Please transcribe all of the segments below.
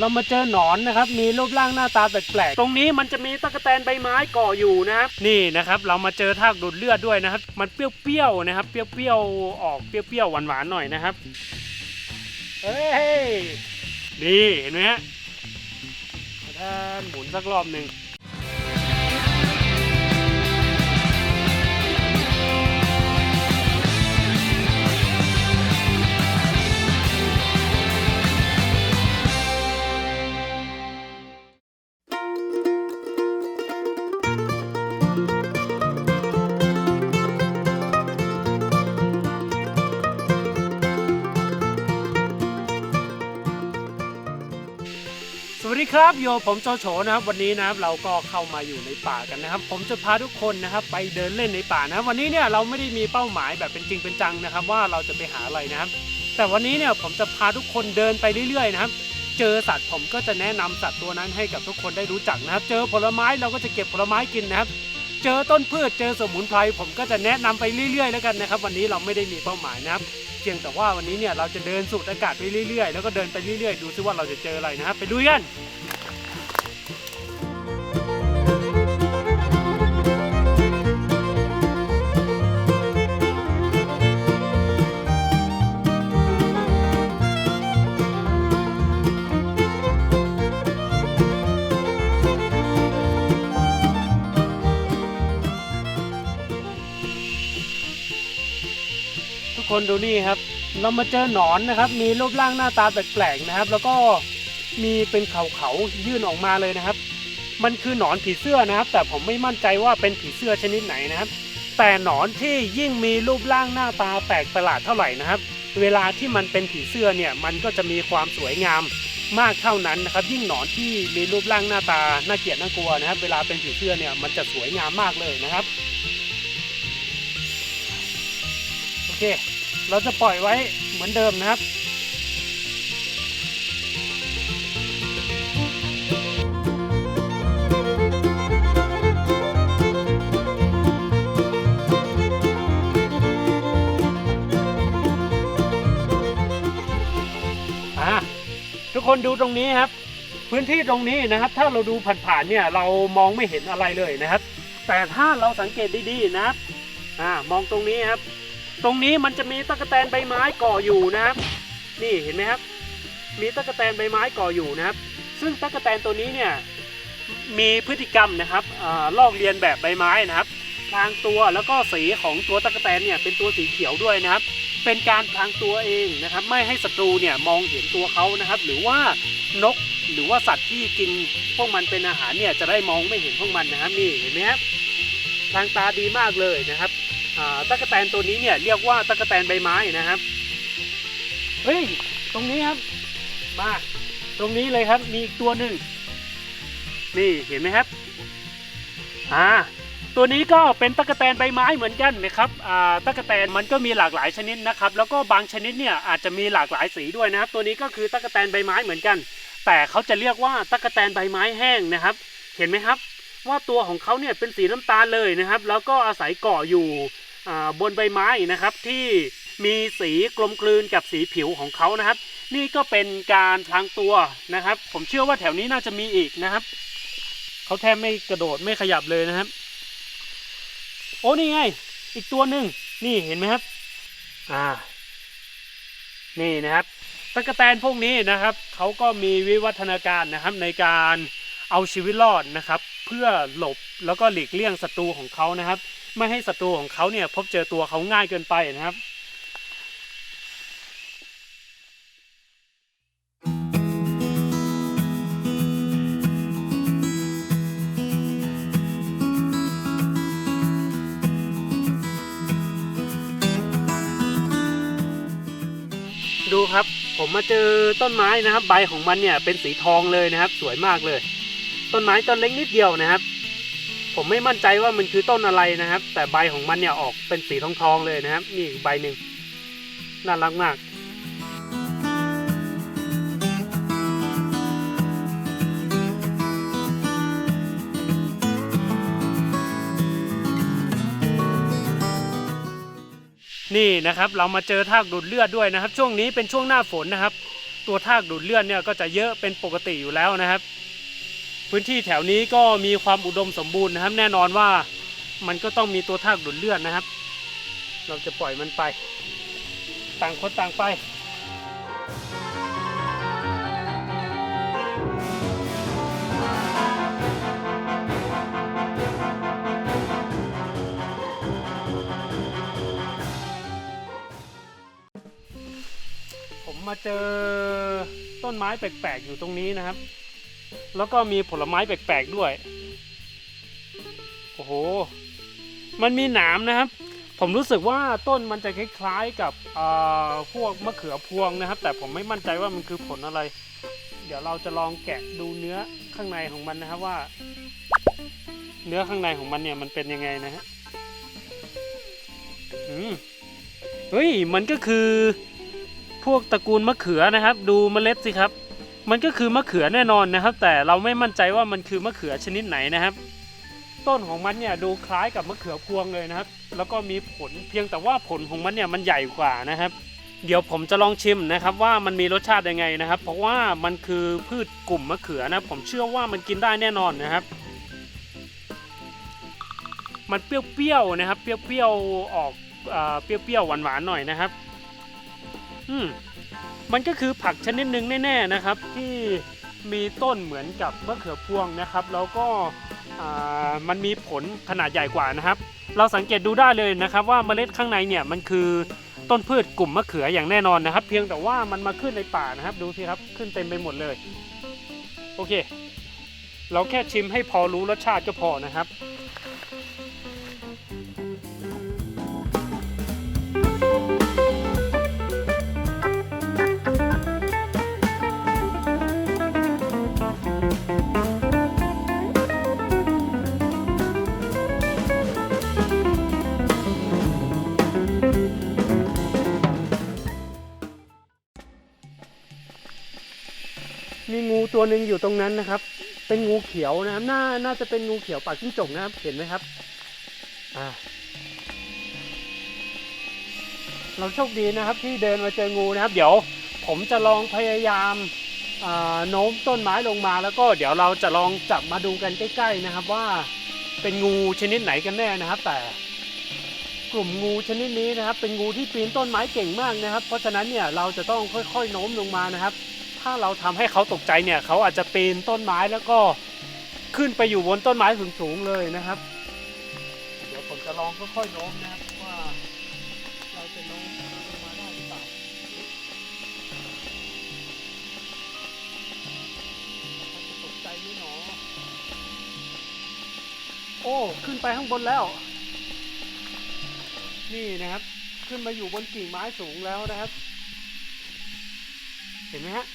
เรามาเจอหนอนนะครับ มีรูปร่างหน้าตาแปลกๆ ตรงนี้มันจะมีตะกแตนใบไม้ก่ออยู่นะครับ นี่นะครับ เรามาเจอทากดูดเลือดด้วยนะครับ มันเปรี้ยวๆนะครับ เปรี้ยวๆ ออกเปรี้ยวๆ หวานๆ หน่อยนะครับ เฮ้ย นี่เห็นไหมฮะท่านหมุนสักรอบหนึ่ง ครับโยผมโจโฉนะครับวันนี้นะครับเราก็เข้ามาอยู่ในป่ากันนะครับ ผมจะพาทุกคนนะครับไปเดินเล่นในป่านะวันนี้เนี่ยเราไม่ได้มีเป้าหมายแบบเป็นจริงเป็นจังนะครับ ว่าเราจะไปหาอะไรนะครับ แต่วันนี้เนี่ยผมจะพาทุกคนเดินไปเรื่อยๆนะครับ เจอสัตว์ผมก็จะแนะนำสัตว์ตัวนั้นให้กับทุกคนได้รู้จักนะครับ เจอผลไม้เราก็จะเก็บผลไม้กินนะครับ เจอต้นพืชเจอสมุนไพรผมก็จะแนะนำไปเรื่อยๆ แล้วกันนะครับ วันนี้เราไม่ได้มีเป้าหมายนะครับเพียงแต่ว่าวันนี้เนี่ยเราจะเดินสูดอากาศไปเรื่อยๆ แล้วก็เดินไปเรื่อยๆ ดูซิว่าเราจะเจออะไรนะครับไปดูกัน คนดูนี่ครับ เรามาเจอหนอนนะครับ มีรูปร่างหน้าตาแปลกๆนะครับ แล้วก็มีเป็นเขาๆยื่นออกมาเลยนะครับ มันคือหนอนผีเสื้อนะครับ แต่ผมไม่มั่นใจว่าเป็นผีเสื้อชนิดไหนนะครับ แต่หนอนที่ยิ่งมีรูปร่างหน้าตาแปลกประหลาดเท่าไหร่นะครับ เวลาที่มันเป็นผีเสื้อเนี่ย มันก็จะมีความสวยงามมากเท่านั้นนะครับ ยิ่งหนอนที่มีรูปร่างหน้าตาน่าเกลียดน่ากลัวนะครับ เวลาเป็นผีเสื้อเนี่ยมันจะสวยงามมากเลยนะครับโอเค เราจะปล่อยไว้เหมือนเดิมนะครับอะทุกคนดูตรงนี้ครับ พื้นที่ตรงนี้นะครับ ถ้าเราดูผ่านๆเนี่ยเรามองไม่เห็นอะไรเลยนะครับ แต่ถ้าเราสังเกตดีๆนะครับอ่ามองตรงนี้ครับ ตรงนี้มันจะมีตะกแตนใบไม้ก่ออยู่นะครับ นี่เห็นไหมครับ มีตะกแตนใบไม้ก่ออยู่นะครับ ซึ่งตะกแตนตัวนี้เนี่ยมีพฤติกรรมนะครับอลอกเลียนแบบใบไม้นะครับพรางตัวแล้วก็สีของตัวตะกแตนเนี่ยเป็นตัวสีเขียวด้วยนะครับ เป็นการพรางตัวเองนะครับ ไม่ให้ศัตรูเนี่ยมองเห็นตัวเขานะครับ หรือว่านกหรือว่าสัตว์ที่กินพวกมันเป็นอาหารเนี่ยจะได้มองไม่เห็นพวกมันนะครับ นี่เห็นไหมครับทางตาดีมากเลยนะครับ ตะกแตนตัวนี้เนี่ยเรียกว่าตะกแตนใบไม้นะครับ เฮ้ย ตรงนี้ครับ มา ตรงนี้เลยครับ มีอีกตัวหนึ่ง นี่เห็นไหมครับ อ่า ตัวนี้ก็เป็นตะกแตนใบไม้เหมือนกันนะครับ อ่าตะกแตนมันก็มีหลากหลายชนิดนะครับ แล้วก็บางชนิดเนี่ยอาจจะมีหลากหลายสีด้วยนะครับ ตัวนี้ก็คือตะกแตนใบไม้เหมือนกัน แต่เขาจะเรียกว่าตะกแตนใบไม้แห้งนะครับ เห็นไหมครับว่าตัวของเขาเนี่ยเป็นสีน้ำตาลเลยนะครับ แล้วก็อาศัยเกาะอยู่ บนใบไม้นะครับที่มีสีกลมกลืนกับสีผิวของเขานะครับ นี่ก็เป็นการพลางตัวนะครับ ผมเชื่อว่าแถวนี้น่าจะมีอีกนะครับเขาแทบไม่กระโดดไม่ขยับเลยนะครับ โอ้นี่ไง อีกตัวหนึ่งนี่เห็นไหมครับ อ่า นี่นะครับตะกะแตนพวกนี้นะครับเขาก็มีวิวัฒนาการนะครับในการเอาชีวิตรอดนะครับ เพื่อหลบ แล้วก็หลีกเลี่ยงศัตรูของเขานะครับ ไม่ให้ศัตรูของเขาเนี่ยพบเจอตัวเขาง่ายเกินไปนะครับดูครับผมมาเจอต้นไม้นะครับ ใบของมันเนี่ยเป็นสีทองเลยนะครับ สวยมากเลย ต้นไม้ต้นเล็กนิดเดียวนะครับ ผมไม่มั่นใจว่ามันคือต้นอะไรนะครับ แต่ใบของมันเนี่ยออกเป็นสีทองๆเลยนะครับ นี่อีกใบหนึ่งน่ารักมากนี่นะครับเรามาเจอทากดูดเลือดด้วยนะครับ ช่วงนี้เป็นช่วงหน้าฝนนะครับ ตัวทากดูดเลือดเนี่ยก็จะเยอะเป็นปกติอยู่แล้วนะครับ พื้นที่แถวนี้ก็มีความอุดมสมบูรณ์นะครับ แน่นอนว่ามันก็ต้องมีตัวทากดูดเลือดนะครับ เราจะปล่อยมันไป ต่างคนต่างไปผมมาเจอต้นไม้แปลกๆอยู่ตรงนี้นะครับ แล้วก็มีผลไม้แปลกๆด้วย โอ้โห มันมีหนามนะครับ ผมรู้สึกว่าต้นมันจะคล้ายๆกับพวกมะเขือพวงนะครับ แต่ผมไม่มั่นใจว่ามันคือผลอะไร เดี๋ยวเราจะลองแกะดูเนื้อข้างในของมันนะครับว่า เนื้อข้างในของมันเนี่ยมันเป็นยังไงนะฮะอืมเฮ้ย มันก็คือพวกตระกูลมะเขือนะครับ ดูเมล็ดสิครับ มันก็คือมะเขือแน่นอนนะครับ แต่เราไม่มั่นใจว่ามันคือมะเขือชนิดไหนนะครับ ต้นของมันเนี่ยดูคล้ายกับมะเขือพวงเลยนะครับ แล้วก็มีผลเพียงแต่ว่าผลของมันเนี่ยมันใหญ่กว่านะครับ เดี๋ยวผมจะลองชิมนะครับว่ามันมีรสชาติยังไงนะครับ เพราะว่ามันคือพืชกลุ่มมะเขือนะ ผมเชื่อว่ามันกินได้แน่นอนนะครับ มันเปรี้ยวๆนะครับ เปรี้ยวๆออกเปรี้ยวๆหวานๆหน่อยนะครับ อืม มันก็คือผักชนิดหนึ่งแน่ๆนะครับ ที่มีต้นเหมือนกับมะเขือพวงนะครับ แล้วก็มันมีผลขนาดใหญ่กว่านะครับ เราสังเกตดูได้เลยนะครับ ว่าเมล็ดข้างในเนี่ยมันคือต้นพืชกลุ่มมะเขืออย่างแน่นอนนะครับ เพียงแต่ว่ามันมาขึ้นในป่านะครับ ดูสิครับขึ้นเต็มไปหมดเลย โอเค เราแค่ชิมให้พอรู้รสชาติก็พอนะครับ ตัวหนึ่งอยู่ตรงนั้นนะครับ เป็นงูเขียวนะครับน่าน่าจะเป็นงูเขียวปากจิ้งจกนะครับ เห็นไหมครับ อ่า เราโชคดีนะครับที่เดินมาเจองูนะครับ เดี๋ยวผมจะลองพยายามาโน้มต้นไม้ลงมาแล้วก็เดี๋ยวเราจะลองจับมาดูกันใกล้ ๆนะครับว่าเป็นงูชนิดไหนกันแน่นะครับ แต่กลุ่มงูชนิดนี้นะครับ เป็นงูที่ปีนต้นไม้เก่งมากนะครับ เพราะฉะนั้นเนี่ยเราจะต้องค่อยๆโน้มลงมานะครับ ถ้าเราทำให้เขาตกใจเนี่ยเขาอาจจะปีนต้นไม้แล้วก็ขึ้นไปอยู่บนต้นไม้สูงๆเลยนะครับ เดี๋ยวผมจะลองค่อยๆโน้มนะครับว่าเราจะโน้มลงมาได้หรือเปล่าเขาจะตกใจไหมหนอโอ้ขึ้นไปข้างบนแล้ว นี่นะครับ ขึ้นมาอยู่บนกิ่งไม้สูงแล้วนะครับ เห็นไหมฮะ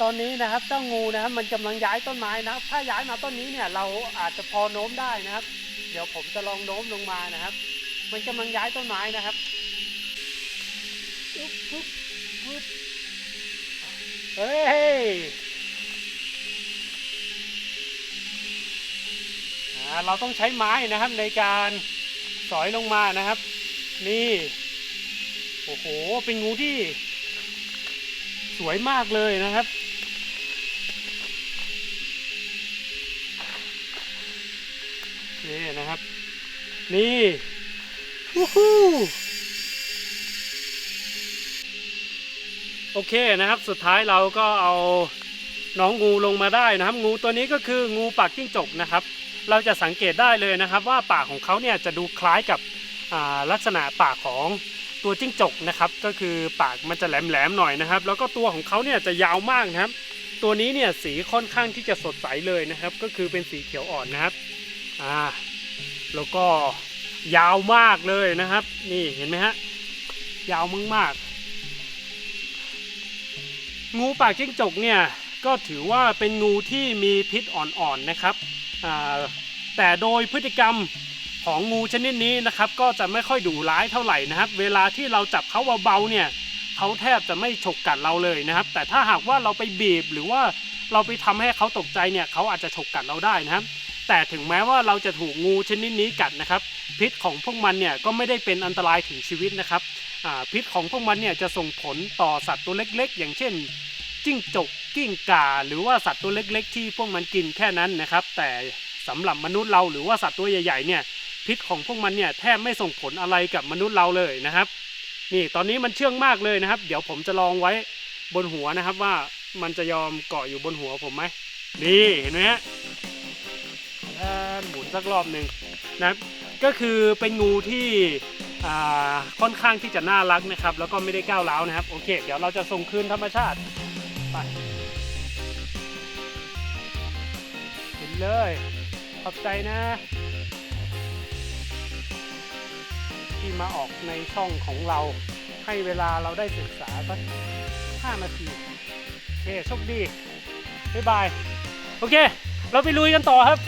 ตอนนี้นะครับเจ้างูนะครับมันกำลังย้ายต้นไม้นะครับ ถ้าย้ายมาต้นนี้เนี่ยเราอาจจะพอโน้มได้นะครับ เดี๋ยวผมจะลองโน้มลงมานะครับ มันกำลังย้ายต้นไม้นะครับอุ๊บปุ๊บปุ๊บเฮ้ยอ่าเราต้องใช้ไม้นะครับในการสอยลงมานะครับ นี่โอ้โหเป็นงูที่สวยมากเลยนะครับ นี่นะครับ นี่วู้ฮู้โอเคนะครับ สุดท้ายเราก็เอาน้องงูลงมาได้นะครับ งูตัวนี้ก็คืองูปากจิ้งจกนะครับ เราจะสังเกตได้เลยนะครับ ว่าปากของเขาเนี่ยจะดูคล้ายกับลักษณะปากของตัวจิ้งจกนะครับ ก็คือปากมันจะแหลมๆหน่อยนะครับ แล้วก็ตัวของเขาเนี่ยจะยาวมากนะครับ ตัวนี้เนี่ยสีค่อนข้างที่จะสดใสเลยนะครับ ก็คือเป็นสีเขียวอ่อนนะครับ อ่าแล้วก็ยาวมากเลยนะครับ นี่เห็นไหมฮะยาวมากๆงูปากจิ้งจกเนี่ยก็ถือว่าเป็นงูที่มีพิษอ่อนๆนะครับแต่โดยพฤติกรรมของงูชนิดนี้นะครับ ก็จะไม่ค่อยดุร้ายเท่าไหร่นะครับ เวลาที่เราจับเขาเบาๆเนี่ยเขาแทบจะไม่ฉกกัดเราเลยนะครับ แต่ถ้าหากว่าเราไปบีบหรือว่าเราไปทำให้เขาตกใจเนี่ยเขาอาจจะฉกกัดเราได้นะครับ แต่ถึงแม้ว่าเราจะถูกงูชนิดนี้กัดนะครับ พิษของพวกมันเนี่ยก็ไม่ได้เป็นอันตรายถึงชีวิตนะครับพิษของพวกมันเนี่ยจะส่งผลต่อสัตว์ตัวเล็กๆ อย่างเช่น จิ้งจกกิ้งก่า หรือว่าสัตว์ตัวเล็ก ๆ ที่พวกมันกินแค่นั้นนะครับ แต่สำหรับมนุษย์เราหรือว่าสัตว์ตัวใหญ่ๆเนี่ยพิษของพวกมันเนี่ยแทบไม่ส่งผลอะไรกับมนุษย์เราเลยนะครับ นี่ตอนนี้มันเชื่องมากเลยนะครับ เดี๋ยวผมจะลองไว้บนหัวนะครับว่ามันจะยอมเกาะอยู่บนหัวผมไหมนี่เห็นไหมฮะ หมุนสักรอบหนึ่งนะก็คือเป็นงูที่อ่าค่อนข้างที่จะน่ารักนะครับ แล้วก็ไม่ได้ก้าวร้าวนะครับ โอเค เดี๋ยวเราจะส่งคืนธรรมชาติไปกินเลย ขอบใจนะ ที่มาออกในช่องของเราให้เวลาเราได้ศึกษาสัก5นาทีโอเคโชคดี บ๊ายบาย โอเค เราไปลุยกันต่อครับ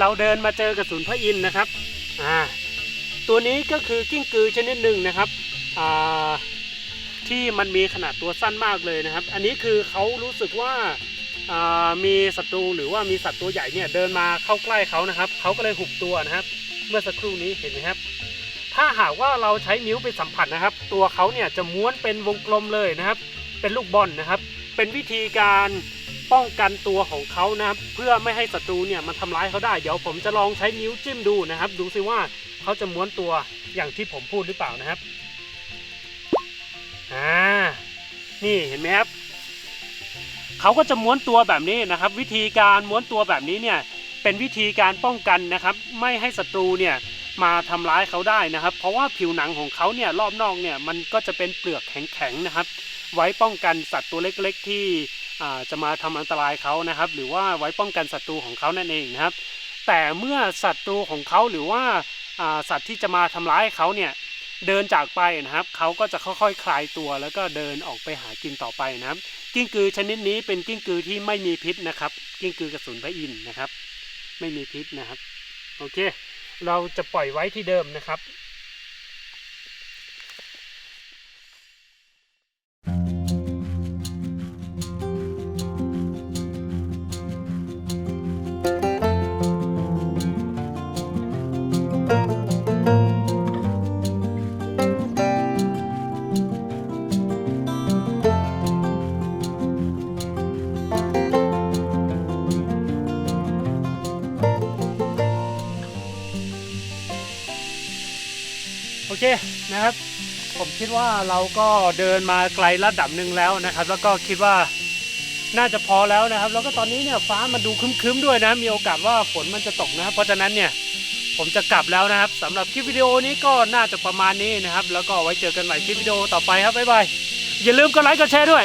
เราเดินมาเจอกระสุนพระอินทร์นะครับอ่าตัวนี้ก็คือกิ้งกือชนิดหนึ่งนะครับอ่าที่มันมีขนาดตัวสั้นมากเลยนะครับ อันนี้คือเขารู้สึกว่าอ่ามีศัตรูหรือว่ามีสัตว์ตัวใหญ่เนี่ยเดินมาเข้าใกล้เขานะครับเขาก็เลยหุบตัวนะครับ เมื่อสักครู่นี้เห็นไหมครับ ถ้าหากว่าเราใช้นิ้วไปสัมผัสนะครับ ตัวเขาเนี่ยจะม้วนเป็นวงกลมเลยนะครับ เป็นลูกบอลนะครับ เป็นวิธีการ ป้องกันตัวของเขานะครับ เพื่อไม่ให้ศัตรูเนี่ยมันทำร้ายเขาได้ เดี๋ยวผมจะลองใช้นิ้วจิ้มดูนะครับ ดูซิว่าเขาจะม้วนตัวอย่างที่ผมพูดหรือเปล่านะครับ อ่า นี่เห็นไหมครับ เขาก็จะม้วนตัวแบบนี้นะครับ วิธีการม้วนตัวแบบนี้เนี่ยเป็นวิธีการป้องกันนะครับ ไม่ให้ศัตรูเนี่ยมาทำร้ายเขาได้นะครับ เพราะว่าผิวหนังของเขาเนี่ยรอบนอกเนี่ยมันก็จะเป็นเปลือกแข็งๆนะครับ ไว้ป้องกันสัตว์ตัวเล็กๆที่ จะมาทำอันตรายเขานะครับ หรือว่าไว้ป้องกันศัตรูของเขานั่นเองนะครับ แต่เมื่อศัตรูของเขาหรือว่าสัตว์ที่จะมาทำร้ายเขาเนี่ยเดินจากไปนะครับเขาก็จะค่อยๆคลายตัว แล้วก็เดินออกไปหากินต่อไปนะครับ กิ้งกือชนิดนี้เป็นกิ้งกือที่ไม่มีพิษนะครับ กิ้งกือกระสุนพระอินทร์นะครับ ไม่มีพิษนะครับ โอเค เราจะปล่อยไว้ที่เดิมนะครับ คิดว่าเราก็เดินมาไกลระดับหนึ่งแล้วนะครับ แล้วก็คิดว่าน่าจะพอแล้วนะครับ แล้วก็ตอนนี้เนี่ยฟ้ามันดูคึ้มๆด้วยนะ มีโอกาสว่าฝนมันจะตกนะครับ เพราะฉะนั้นเนี่ยผมจะกลับแล้วนะครับสำหรับคลิปวิดีโอนี้ก็น่าจะประมาณนี้นะครับ แล้วก็ไว้เจอกันใหม่คลิปวิดีโอต่อไปครับบ๊ายบายอย่าลืมกดไลค์กดแชร์ด้วย